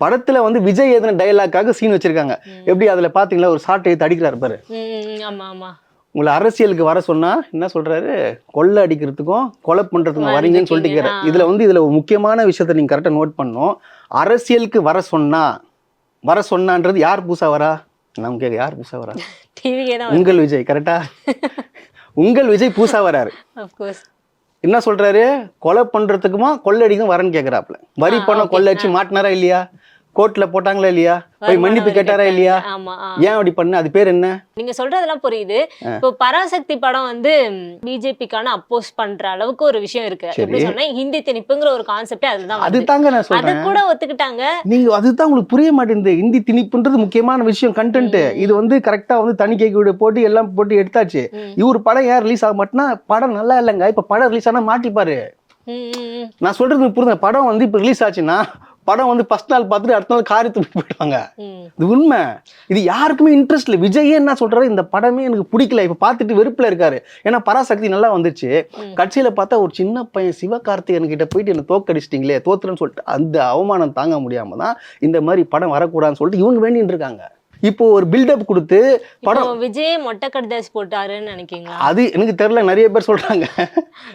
படத்துல வந்து விஜய் எதன டைலாக்காக சீன் வச்சிருக்காங்க. எப்படி அதுல பாத்தீங்களா? ஒரு ஷார்ட் எடுத்து அடிக்கிறாரு பாரு. ஆமா ஆமா. உங்களை அரசியலுக்கு வர சொன்னா என்ன சொல்றாரு? கொள்ளை அடிக்கிறதுக்கும் கொலை பண்றதுக்கும் வரீங்கன்னு சொல்லிட்டு. இதுல வந்து இதுல ஒரு முக்கியமான விஷயத்த நீங்க கரெக்டா நோட் பண்ணணும். அரசியலுக்கு வர சொன்னா வர சொன்னான்றது யார் பூசா வரா? நம்ம கேட்க யார் பூசா வரா? உங்கள் விஜய் கரெக்டா உங்கள் விஜய் பூசா வராரு. என்ன சொல்றாரு? கொலை பண்றதுக்குமா கொள்ளடிக்கும் வரேன்னு கேக்குறாப்புல. வரி பணம் கொள்ளை அடிச்சு மாட்டினாரா இல்லையா? கோர்ட்ல போட்டாங்களா இல்லையா? போய் மன்னிப்பு கேட்டாரா இல்லையா. ஏன் அப்படி பண்ண? அது பேர் என்ன? நீங்க சொல்றதெல்லாம் புரியுது. இப்போ பராசக்தி படம் வந்து பிஜேபிக்கான அப்போஸ் பண்ற அளவுக்கு ஒரு விஷயம் இருக்கு. எப்படி சொன்னா ஹிந்தி திணிப்புங்கிற ஒரு கான்செப்டே அதுதான் அது. தாங்க நான் அது சொல்றேன் கூட ஒத்துக்கிட்டாங்க. நீங்க அதுதான் உங்களுக்கு புரிய மாட்டேங்குது. இந்தி திணிப்புன்றது முக்கியமான விஷயம் கண்டென்ட் இது வந்து கரெக்டா வந்து தணிக்கை கூட போட்டு எல்லாம் போட்டு எடுத்தாச்சு. இவர் படம் ஏன் ரிலீஸ் ஆக மாட்டேன்னா படம் நல்லா இல்லைங்க. இப்ப படம் ரிலீஸ் ஆனா மாட்டிப்பாரு. நான் சொல்றது புரியுது? படம் வந்து இப்ப ரிலீஸ் ஆச்சுன்னா படம் வந்து ஃபர்ஸ்ட் நாள் பார்த்துட்டு அடுத்த நாள் காரி துப்பி போயிடுவாங்க. இது உண்மை. இது யாருக்குமே இன்ட்ரெஸ்ட் இல்லை. விஜயே என்ன சொல்றாரு இந்த படமே எனக்கு பிடிக்கல. இப்ப பார்த்துட்டு வெறுப்புல இருக்காரு. ஏன்னா பராசக்தி நல்லா வந்துச்சு. கட்சியில பார்த்தா ஒரு சின்ன பையன் சிவகார்த்திகேயன் கிட்ட போயிட்டு என்ன தோக்கடிச்சிட்டீங்களே தோத்துறேன்னு சொல்லிட்டு அந்த அவமானம் தாங்க முடியாம தான் இந்த மாதிரி படம் வரக்கூடாதுன்னு சொல்லிட்டு இவங்க வேண்டின்னு இருக்காங்க. இப்போ ஒரு பில்டப் கொடுத்து படம் விஜய் மொட்டை கடிதாசி போட்டாருன்னு நினைக்கிறீங்களா? அது எனக்கு தெரியல. நிறைய பேர் சொல்றாங்க.